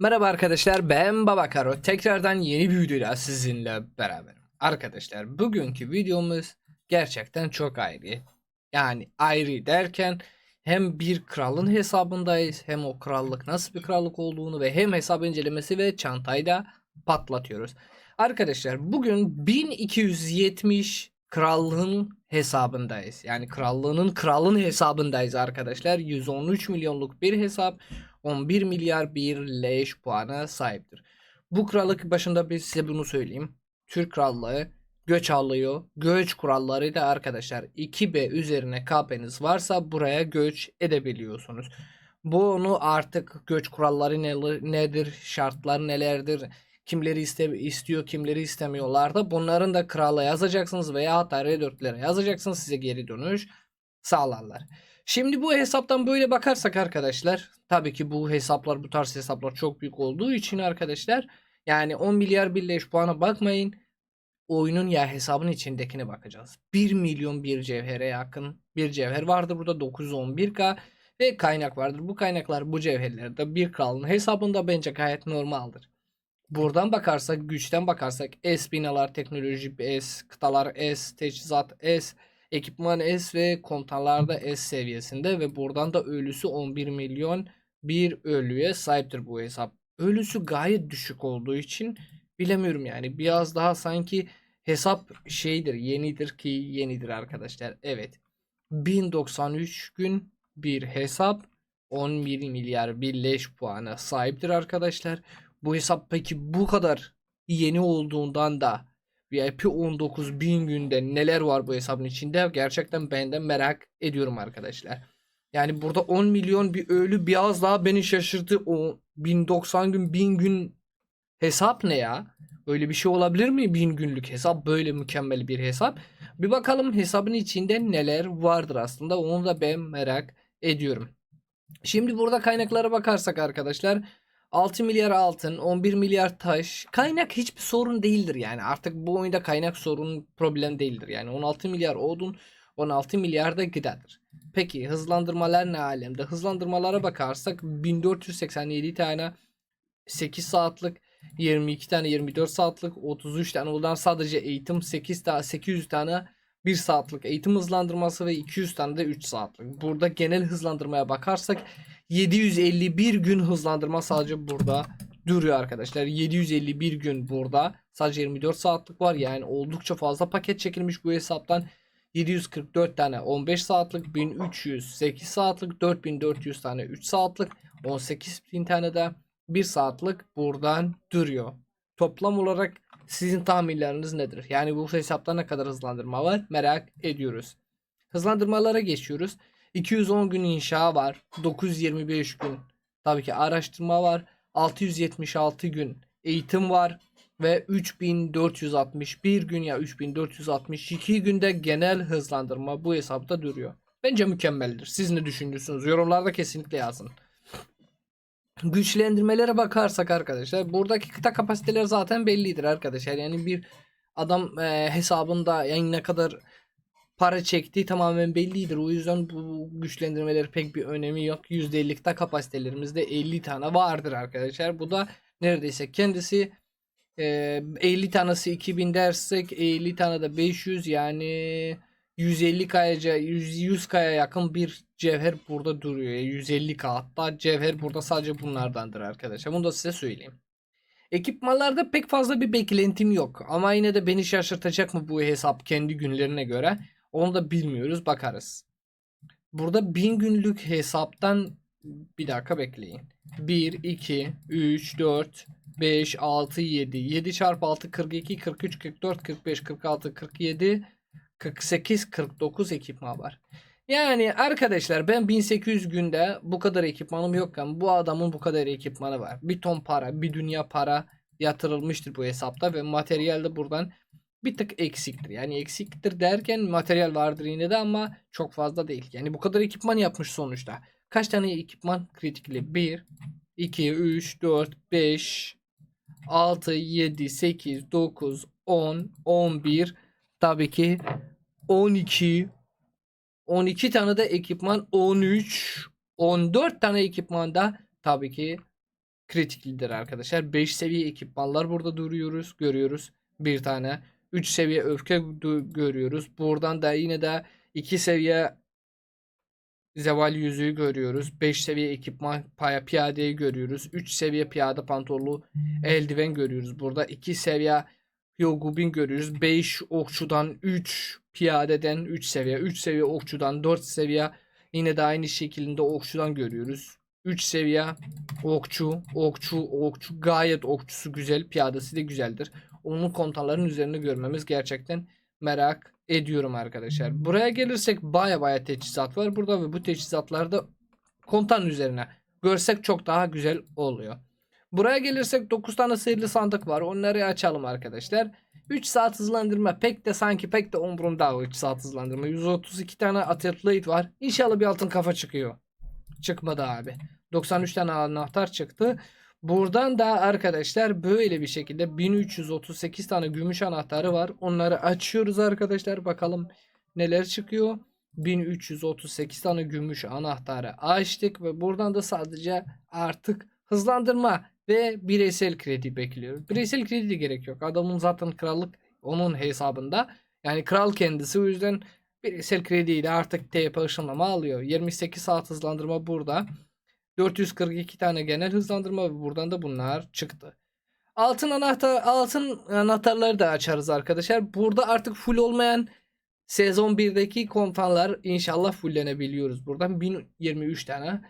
Merhaba arkadaşlar ben Babakaro. Tekrardan yeni bir videoyla sizinle beraberim. Arkadaşlar bugünkü videomuz gerçekten çok ayrı. Yani ayrı derken hem bir kralın hesabındayız hem o krallık nasıl bir krallık olduğunu ve hem hesap incelemesi ve çantayı da patlatıyoruz. Arkadaşlar bugün 1270 krallığın hesabındayız. Yani krallığının kralın hesabındayız arkadaşlar. 113 milyonluk bir hesap 11 milyar bir leş puana sahiptir. Bu krallık başında bir size bunu söyleyeyim. Türk krallığı göç alıyor. Göç kuralları da arkadaşlar 2B üzerine KP'niz varsa buraya göç edebiliyorsunuz. Bunu artık göç kuralları ne- nedir, şartlar nelerdir, kimleri iste, istiyor, kimleri istemiyorlar da bunların da krala yazacaksınız veya hatta R4'lere yazacaksınız size geri dönüş sağlarlar. Şimdi bu hesaptan böyle bakarsak arkadaşlar tabii ki bu hesaplar bu tarz hesaplar çok büyük olduğu için arkadaşlar yani 10 milyar birleş puana bakmayın oyunun ya hesabın içindekine bakacağız. 1 milyon bir cevhere yakın bir cevher vardır burada 911k ve kaynak vardır. Bu kaynaklar bu cevherlerde bir kralın hesabında bence gayet normaldir. Buradan bakarsak güçten bakarsak S binalar teknoloji S kıtalar S teçhizat S ekipman S ve komutanlar da S seviyesinde ve buradan da ölüsü 11 milyon bir ölüye sahiptir bu hesap. Ölüsü gayet düşük olduğu için bilemiyorum yani biraz daha sanki hesap şeydir yenidir ki yenidir arkadaşlar. Evet 1093 gün bir hesap 11 milyar bir leş puana sahiptir arkadaşlar. Bu hesap peki bu kadar yeni olduğundan da VIP 19 bin günde neler var bu hesabın içinde gerçekten ben de merak ediyorum arkadaşlar. Yani burada 10 milyon bir ölü biraz daha beni şaşırttı. O 1090 gün 1000 gün hesap ne ya? Öyle bir şey olabilir mi? 1000 günlük hesap böyle mükemmel bir hesap. Bir bakalım hesabın içinde neler vardır aslında onu da ben merak ediyorum. Şimdi burada kaynaklara bakarsak arkadaşlar 6 milyar altın, 11 milyar taş. Kaynak hiçbir sorun değildir yani. Artık bu oyunda kaynak sorun problem değildir. Yani 16 milyar odun, 16 milyar da gıdadır. Peki hızlandırmalar ne alemde? Hızlandırmalara bakarsak 1487 tane 8 saatlik, 22 tane 24 saatlik, 33 tane oradan sadece eğitim 8 tane 800 tane 1 saatlik eğitim hızlandırması ve 200 tane de 3 saatlik. Burada genel hızlandırmaya bakarsak 751 gün hızlandırma sadece burada duruyor arkadaşlar. 751 gün burada. Sadece 24 saatlik var. Yani oldukça fazla paket çekilmiş bu hesaptan. 744 tane 15 saatlik, 1308 saatlik, 4400 tane 3 saatlik, 18000 tane de 1 saatlik buradan duruyor. Toplam olarak sizin tahminleriniz nedir? Yani bu hesapta ne kadar hızlandırma var merak ediyoruz. Hızlandırmalara geçiyoruz. 210 gün inşa var. 925 gün tabii ki araştırma var. 676 gün eğitim var ve 3461 gün ya 3462 günde genel hızlandırma bu hesapta duruyor. Bence mükemmeldir. Siz ne düşünüyorsunuz? Yorumlarda kesinlikle yazın. Güçlendirmelere bakarsak arkadaşlar buradaki kıta kapasiteleri zaten bellidir arkadaşlar. Yani bir adam e, hesabında yani ne kadar para çektiği tamamen bellidir. O yüzden bu güçlendirmeleri pek bir önemi yok. %50'likte kapasitelerimizde 50 tane vardır arkadaşlar. Bu da neredeyse kendisi e, 50 tanesi 2000 dersek 50 tane de 500 yani 150 kayaca 100, 100 kaya yakın bir cevher burada duruyor. 150 k hatta cevher burada sadece bunlardandır arkadaşlar. Bunu da size söyleyeyim. Ekipmanlarda pek fazla bir beklentim yok. Ama yine de beni şaşırtacak mı bu hesap kendi günlerine göre? Onu da bilmiyoruz bakarız. Burada 1000 günlük hesaptan bir dakika bekleyin. 1, 2, 3, 4, 5, 6, 7. 7 çarpı 6 42, 43, 44, 45, 46, 47, 48, 49 ekipman var. Yani arkadaşlar ben 1800 günde bu kadar ekipmanım yokken bu adamın bu kadar ekipmanı var. Bir ton para, bir dünya para yatırılmıştır bu hesapta ve materyal de buradan bir tık eksiktir. Yani eksiktir derken materyal vardır yine de ama çok fazla değil. Yani bu kadar ekipman yapmış sonuçta. Kaç tane ekipman kritikli? 1, 2, 3, 4, 5, 6, 7, 8, 9, 10, 11, tabii ki 12, 12 tane de ekipman 13, 14 tane ekipman da tabii ki kritiklidir arkadaşlar. 5 seviye ekipmanlar burada duruyoruz, görüyoruz. Bir tane. 3 seviye öfke görüyoruz. Buradan da yine de 2 seviye zeval yüzüğü görüyoruz. 5 seviye ekipman paya piyadeyi görüyoruz. 3 seviye piyade pantollu eldiven görüyoruz. Burada 2 seviye Hyogubin görüyoruz. 5 okçudan 3 piyadeden 3 seviye. 3 seviye okçudan 4 seviye yine de aynı şekilde okçudan görüyoruz. 3 seviye okçu, okçu, okçu gayet okçusu güzel, piyadesi de güzeldir. Onun kontaların üzerine görmemiz gerçekten merak ediyorum arkadaşlar. Buraya gelirsek baya baya teçhizat var burada ve bu teçhizatlarda kontanın üzerine görsek çok daha güzel oluyor. Buraya gelirsek 9 tane sihirli sandık var. Onları açalım arkadaşlar. 3 saat hızlandırma pek de sanki pek de umurumda o 3 saat hızlandırma. 132 tane atletlayt var. İnşallah bir altın kafa çıkıyor. Çıkmadı abi. 93 tane anahtar çıktı. Buradan da arkadaşlar böyle bir şekilde 1338 tane gümüş anahtarı var. Onları açıyoruz arkadaşlar. Bakalım neler çıkıyor. 1338 tane gümüş anahtarı açtık ve buradan da sadece artık hızlandırma ve bireysel kredi bekliyoruz. Bireysel kredi de gerek yok. Adamın zaten krallık onun hesabında. Yani kral kendisi o yüzden bireysel krediyle artık TP ışınlama alıyor. 28 saat hızlandırma burada. 442 tane genel hızlandırma ve buradan da bunlar çıktı. Altın anahtar altın anahtarları da açarız arkadaşlar. Burada artık full olmayan sezon 1'deki kontanlar inşallah fulllenebiliyoruz. Buradan 1023 tane.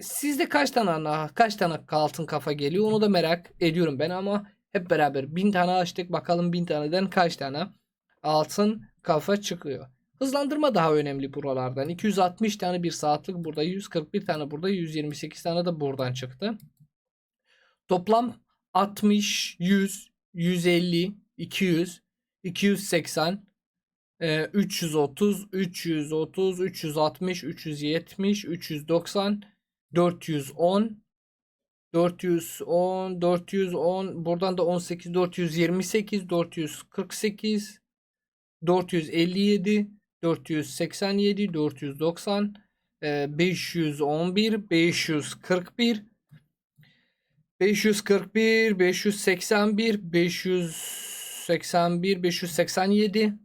Sizde kaç tane ana, kaç tane altın kafa geliyor onu da merak ediyorum ben ama hep beraber 1000 tane açtık bakalım 1000 taneden kaç tane altın kafa çıkıyor. Hızlandırma daha önemli buralardan. 260 tane bir saatlik burada, 141 tane burada, 128 tane de buradan çıktı. Toplam 60, 100, 150, 200, 280, e, 330, 330, 360, 370, 390, 410, 410, 410, buradan da 18, 428, 448, 457, 487, 490, e, 511, 541, 541, 581, 581, 587,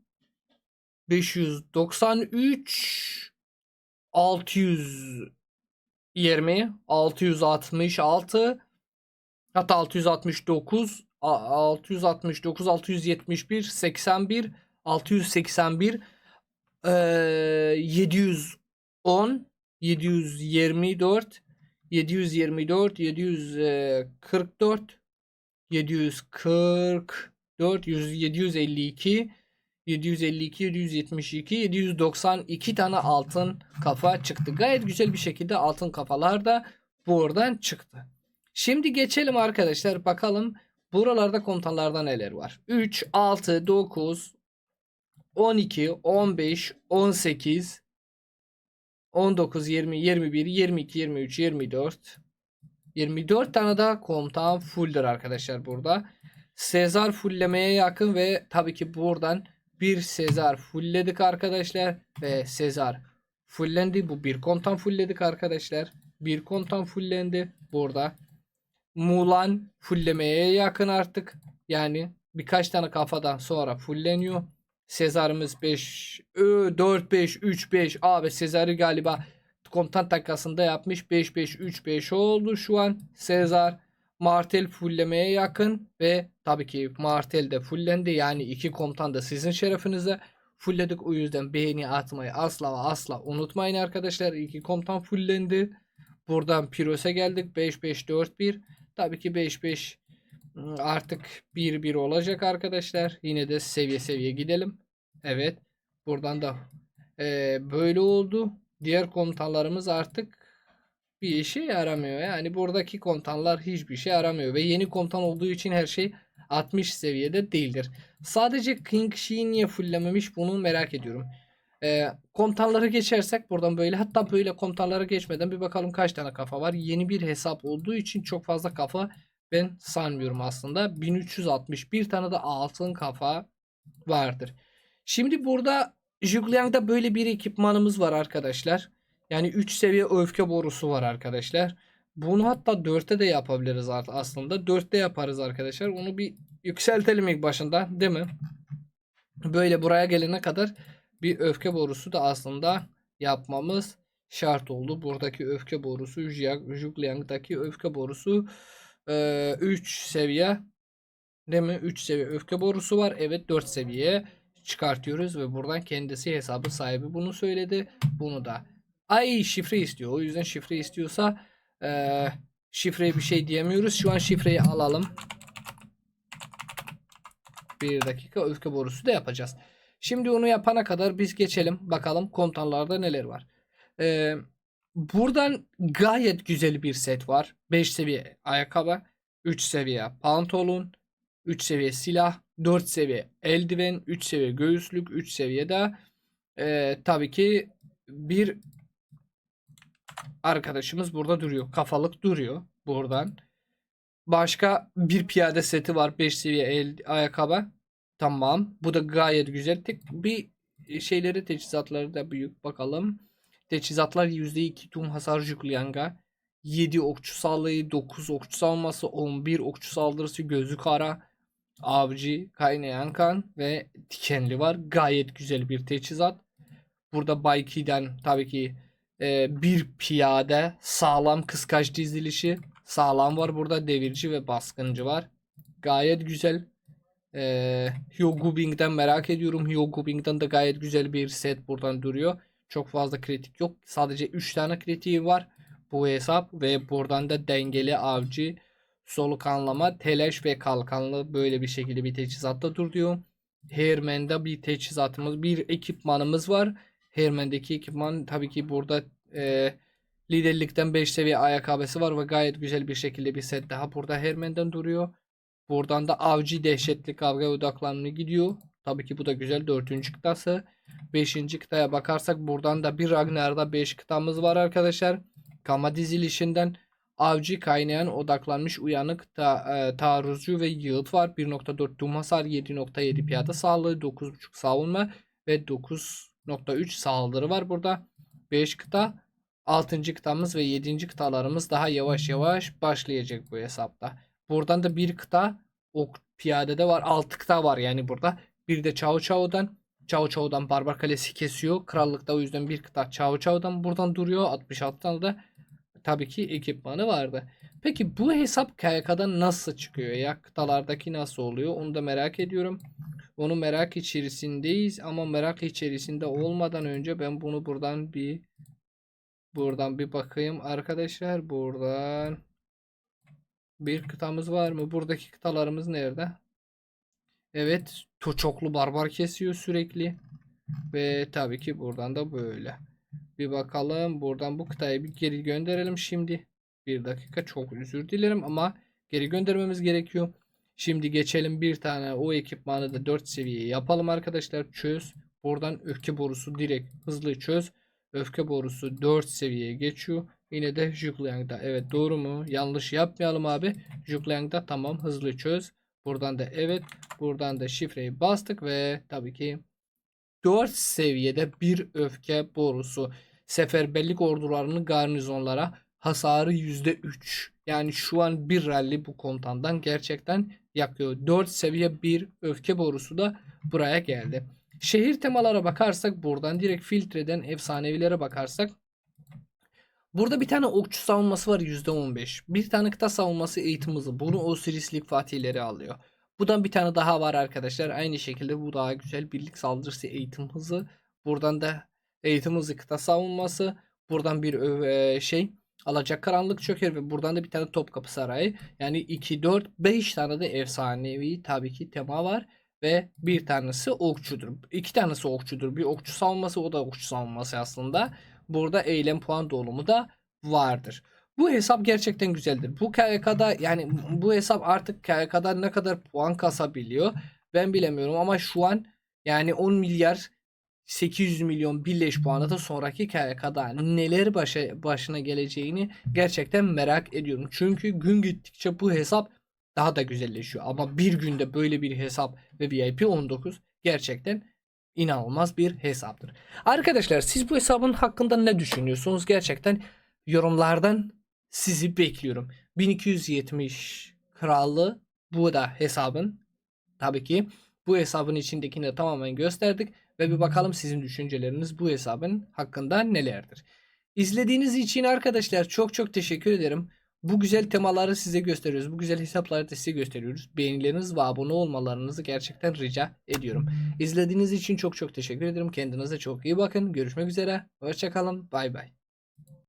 593, 620, 666, hatta 669, a- 669, 671, 81, 681, eee, 710, 724, 724, 744, 744, 100 752, 752, 772, 792 tane altın kafa çıktı. Gayet güzel bir şekilde altın kafalar da buradan çıktı. Şimdi geçelim arkadaşlar bakalım buralarda komutanlarda neler var. 3, 6, 9, 12, 15, 18, 19, 20, 21, 22, 23, 24. 24 tane daha komutan fulldir arkadaşlar burada. Sezar fulllemeye yakın ve tabii ki buradan bir Sezar fullledik arkadaşlar ve Sezar fullendi. Bu bir komutan fullledik arkadaşlar. Bir komutan fullendi burada. Mulan fullemeye yakın artık. Yani birkaç tane kafadan sonra fulleniyor. Sezar'ımız 5 4 5 3 5 abi Sezar'ı galiba komutan takasında yapmış. 5 5 3 5 oldu şu an. Sezar Martel fulllemeye yakın ve tabii ki Martel de fullendi. Yani iki komutan da sizin şerefinize fullledik o yüzden beğeni atmayı asla ve asla unutmayın arkadaşlar. İki komutan fullendi. Buradan Piros'a geldik. 5 5 4 1 tabii ki 5 5 Hmm, Artık 1-1 olacak arkadaşlar. Yine de seviye seviye gidelim. Evet. Buradan da eee, böyle oldu. Diğer komutanlarımız artık bir işe yaramıyor. Yani buradaki komutanlar hiçbir şey yaramıyor. Ve yeni komutan olduğu için her şey 60 seviyede değildir. Sadece King Shi'yi niye fulllememiş bunu merak ediyorum. Eee komutanları geçersek buradan böyle hatta böyle komutanlara geçmeden bir bakalım kaç tane kafa var. Yeni bir hesap olduğu için çok fazla kafa ben sanmıyorum aslında. 1361 tane de altın kafa vardır. Şimdi burada Zhugliang'da böyle bir ekipmanımız var arkadaşlar. Yani 3 seviye öfke borusu var arkadaşlar. Bunu hatta 4'te de yapabiliriz aslında. 4'te yaparız arkadaşlar. Onu bir yükseltelim ilk başında değil mi? Böyle buraya gelene kadar bir öfke borusu da aslında yapmamız şart oldu. Buradaki öfke borusu Zhugliang'daki öfke borusu 3 seviye değil mi? 3 seviye öfke borusu var. Evet 4 seviye çıkartıyoruz ve buradan kendisi hesabı sahibi bunu söyledi. Bunu da ay şifre istiyor. O yüzden şifre istiyorsa eee şifreye bir şey diyemiyoruz. Şu an şifreyi alalım. Bir dakika öfke borusu da yapacağız. Şimdi onu yapana kadar biz geçelim. Bakalım komutanlarda neler var. Ee, buradan gayet güzel bir set var. 5 seviye ayakkabı, 3 seviye pantolon, 3 seviye silah, 4 seviye eldiven, 3 seviye göğüslük, 3 seviyede ee, tabii ki bir arkadaşımız burada duruyor. Kafalık duruyor buradan. Başka bir piyade seti var. 5 seviye el ayakkabı. Tamam. Bu da gayet güzel. Tek bir şeyleri teçhizatları da büyük. Bakalım. Teçhizatlar %2 tüm hasar yükleyanga. 7 okçu sağlığı, 9 okçu savunması, 11 okçu saldırısı, gözü kara, avcı, kaynayan kan ve dikenli var. Gayet güzel bir teçhizat. Burada Bayki'den tabii ki e, bir piyade sağlam kıskaç dizilişi sağlam var burada devirci ve baskıncı var. Gayet güzel. Ee, Hugh Bing'den merak ediyorum. Hugh Bing'den de gayet güzel bir set buradan duruyor. Çok fazla kritik yok. Sadece 3 tane kritiği var bu hesap ve buradan da dengeli avcı, soluk anlama, telaş ve kalkanlı böyle bir şekilde bir teçhizatta duruyor. Herman'da bir teçhizatımız, bir ekipmanımız var. Herman'daki ekipman tabii ki burada e, liderlikten 5 seviye ayakkabısı var ve gayet güzel bir şekilde bir set daha burada Herman'dan duruyor. Buradan da avcı dehşetli kavga odaklanma gidiyor. Tabii ki bu da güzel. Dördüncü kıtası. Beşinci kıtaya bakarsak buradan da bir Ragnar'da 5 kıtamız var arkadaşlar. Kama dizilişinden avcı kaynayan odaklanmış uyanık ta, e, taarruzcu ve yığıt var. 1.4 tüm hasar 7.7 piyade sağlığı 9.5 savunma ve 9.3 saldırı var burada. 5 kıta 6. kıtamız ve 7. kıtalarımız daha yavaş yavaş başlayacak bu hesapta. Buradan da bir kıta ok piyadede var. 6 kıta var yani burada. Bir de Chao Chao'dan. Chao Chao'dan Barbar Kalesi kesiyor. Krallıkta o yüzden bir kıta Chao Chao'dan buradan duruyor. 66 tane de tabii ki ekipmanı vardı. Peki bu hesap KYK'da nasıl çıkıyor ya? Kıtalardaki nasıl oluyor? Onu da merak ediyorum. Onu merak içerisindeyiz ama merak içerisinde olmadan önce ben bunu buradan bir buradan bir bakayım arkadaşlar. Buradan bir kıtamız var mı? Buradaki kıtalarımız nerede? Evet. Çoklu barbar kesiyor sürekli. Ve tabii ki buradan da böyle. Bir bakalım. Buradan bu kıtayı bir geri gönderelim şimdi. Bir dakika çok özür dilerim ama geri göndermemiz gerekiyor. Şimdi geçelim bir tane o ekipmanı da 4 seviye yapalım arkadaşlar. Çöz. Buradan öfke borusu direkt hızlı çöz. Öfke borusu 4 seviyeye geçiyor. Yine de Jugliang'da. Evet doğru mu? Yanlış yapmayalım abi. Jugliang'da tamam hızlı çöz. Buradan da evet. Buradan da şifreyi bastık ve tabii ki 4 seviyede bir öfke borusu. Seferberlik ordularının garnizonlara hasarı %3. Yani şu an bir rally bu komutandan gerçekten yakıyor. 4 seviye bir öfke borusu da buraya geldi. Şehir temalara bakarsak buradan direkt filtreden efsanevilere bakarsak Burada bir tane okçu savunması var %15. Bir tane kıta savunması eğitim hızı. Bunu Osirislik fatihleri alıyor. Buradan bir tane daha var arkadaşlar. Aynı şekilde bu daha güzel. Birlik saldırısı eğitim hızı. Buradan da eğitim hızı kıta savunması. Buradan bir ö- e, şey alacak karanlık çöker ve buradan da bir tane Topkapı Sarayı. Yani 2, 4, 5 tane de efsanevi tabii ki tema var. Ve bir tanesi okçudur. İki tanesi okçudur. Bir okçu savunması o da okçu savunması aslında burada eylem puan dolumu da vardır. Bu hesap gerçekten güzeldir. Bu KYK'da yani bu hesap artık KYK'da ne kadar puan kasabiliyor ben bilemiyorum ama şu an yani 10 milyar 800 milyon birleş puanı da sonraki KYK'da neler başa, başına geleceğini gerçekten merak ediyorum. Çünkü gün gittikçe bu hesap daha da güzelleşiyor. Ama bir günde böyle bir hesap ve VIP 19 gerçekten inanılmaz bir hesaptır. Arkadaşlar siz bu hesabın hakkında ne düşünüyorsunuz? Gerçekten yorumlardan sizi bekliyorum. 1270 krallı bu da hesabın tabii ki bu hesabın içindekini tamamen gösterdik ve bir bakalım sizin düşünceleriniz bu hesabın hakkında nelerdir. İzlediğiniz için arkadaşlar çok çok teşekkür ederim. Bu güzel temaları size gösteriyoruz. Bu güzel hesapları da size gösteriyoruz. Beğenileriniz ve abone olmalarınızı gerçekten rica ediyorum. İzlediğiniz için çok çok teşekkür ederim. Kendinize çok iyi bakın. Görüşmek üzere. Hoşçakalın. Bay bay.